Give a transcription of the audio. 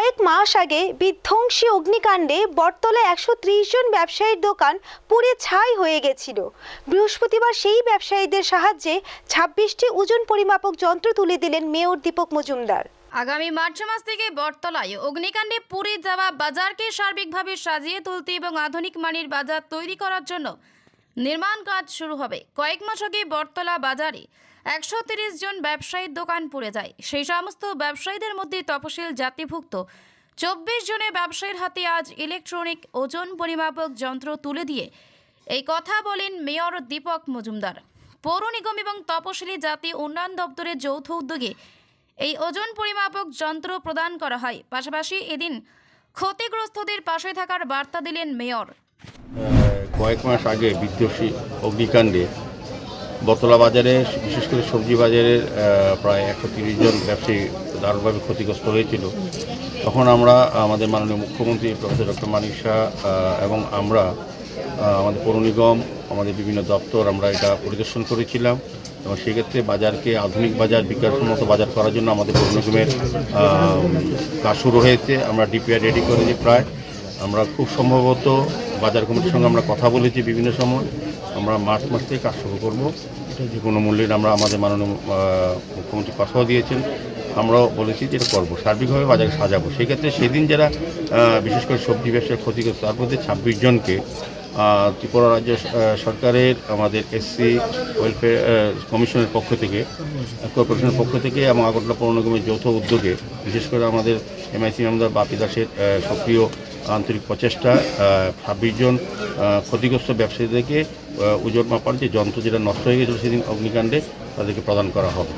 কয়েক মাস আগে বিধ্বংসী অগ্নিকাণ্ডে বটতলা একশো ত্রিশ জন ব্যবসায়ীর দোকান পুড়ে ছাই হয়ে গেছিল। বৃহস্পতিবার সেই ব্যবসায়ীদের সাহায্যে ছাব্বিশটি ওজন পরিমাপক যন্ত্র তুলে দিলেন মেয়র দীপক মজুমদার। আগামী মার্চ মাস থেকে বটতলায় অগ্নিকাণ্ডে পুড়ে যাওয়া বাজারকে সার্বিকভাবে সাজিয়ে তুলতে এবং আধুনিক মানের বাজার তৈরি করার জন্য নির্মাণ কাজ শুরু হবে। কয়েক মাস আগে বটতলা বাজারে একশো তিরিশ জন ব্যবসায়ীর দোকান পুড়ে যায়। সেই সমস্ত ব্যবসায়ীদের মধ্যে তপশিল জাতিভুক্ত চব্বিশ জনের ব্যবসায়ীর হাতে আজ ইলেকট্রনিক ওজন পরিমাপক যন্ত্র তুলে দিয়ে এই কথা বলেন মেয়র দীপক মজুমদার। পৌর নিগম এবং তপশিলি জাতি উন্নয়ন দপ্তরের যৌথ উদ্যোগে এই ওজন পরিমাপক যন্ত্র প্রদান করা হয়। পাশাপাশি এদিন ক্ষতিগ্রস্তদের পাশে থাকার বার্তা দিলেন মেয়র। কয়েক মাস আগে বিধ্বংসী অগ্নিকাণ্ডে বতলা বাজারে, বিশেষ করে সবজি বাজারের প্রায় একশো তিরিশ জন ব্যবসায়ী দারুণভাবে ক্ষতিগ্রস্ত হয়েছিল। তখন আমরা, আমাদের মাননীয় মুখ্যমন্ত্রী প্রফেসর ডক্টর মানিক শাহ এবং আমরা আমাদের পৌর নিগম, আমাদের বিভিন্ন দপ্তর, আমরা এটা পরিদর্শন করেছিলাম। এবং সেক্ষেত্রে বাজারকে আধুনিক বাজার বিজ্ঞানসম্মত বাজার করার জন্য আমাদের পৌর নিগমের কাজ শুরু হয়েছে। আমরা ডিপিআর রেডি করেছি প্রায়। আমরা খুব সম্ভবত বাজার কমিটির সঙ্গে আমরা কথা বলেছি বিভিন্ন সময়। আমরা মার্চ মাস থেকে কাজ শুরু করব। যে কোনো মূল্যের আমরা আমাদের মাননীয় মুখ্যমন্ত্রী কথাও দিয়েছেন। আমরাও বলেছি যে এটা করব, সার্বিকভাবে বাজারে সাজাবো। সেক্ষেত্রে সেদিন যারা বিশেষ করে সবজি ব্যবসায় ক্ষতিগ্রস্ত, তার মধ্যে ছাব্বিশ জনকে ত্রিপুরা রাজ্য সরকারের, আমাদের এসসি ওয়েলফেয়ার কমিশনের পক্ষ থেকে কর্পোরেশনের পক্ষ থেকে এবং আগরতলা পৌর নিগমের যৌথ উদ্যোগে, বিশেষ করে আমাদের এমআইসি আমদার বাপি দাসের সক্রিয় আন্তরিক প্রচেষ্টা ছাব্বিশ জন ক্ষতিগ্রস্ত ব্যবসায়ীদেরকে ওজন মাপার যে যন্ত্র যেটা নষ্ট হয়ে গেছিল সেদিন অগ্নিকাণ্ডে তাদেরকে প্রদান করা হবে।